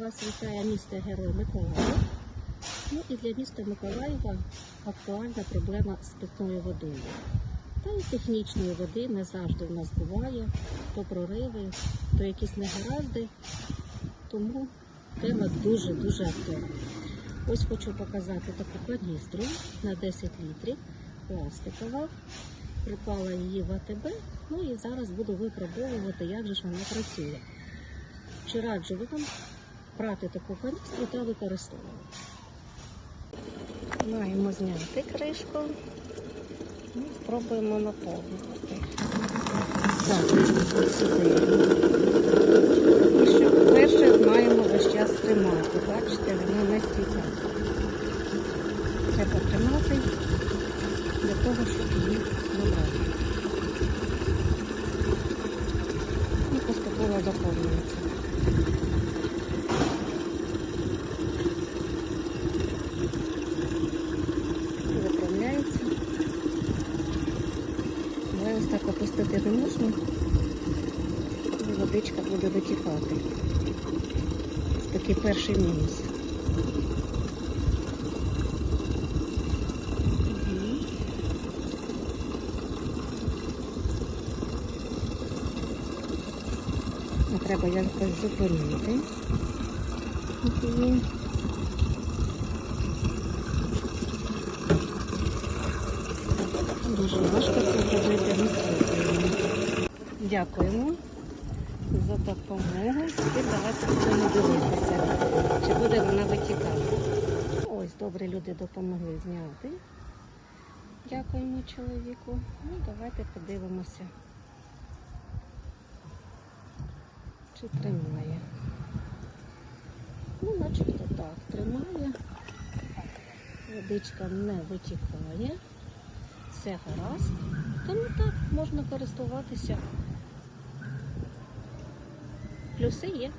Вас вітає місто Герой Миколаїв. Ну і для міста Миколаєва актуальна проблема з питною водою. Та й технічної води не завжди в нас буває, то прориви, то якісь негаразди. Тому тема дуже-дуже актуальна. Ось хочу показати таку каністру на 10 літрів, пластикова. Припала її в АТБ, ну і зараз буду випробовувати, як же ж вона працює. Чи раджу вам брати таку каністру та використовувати. Маємо зняти кришку і спробуємо наповнювати. Так, сюди. І що перше маємо весь час тримати. Бачите, воно не стікає. Треба тримати для того, щоб її набрати. І поступово заповнюється. Ось так опустити не можна. І водичка буде витікати. Такий перший мінус. Треба якось зупинити. її. Дуже важко це. Дякуємо за допомогу. І давайте будемо дивитися, чи буде вона витікати. Ось добрі люди допомогли зняти. Дякуємо чоловіку. Ну, давайте подивимося, чи тримає. Ну, начебто так, тримає. Водичка не витікає. Все гаразд. Тому так можна користуватися. Плюси є.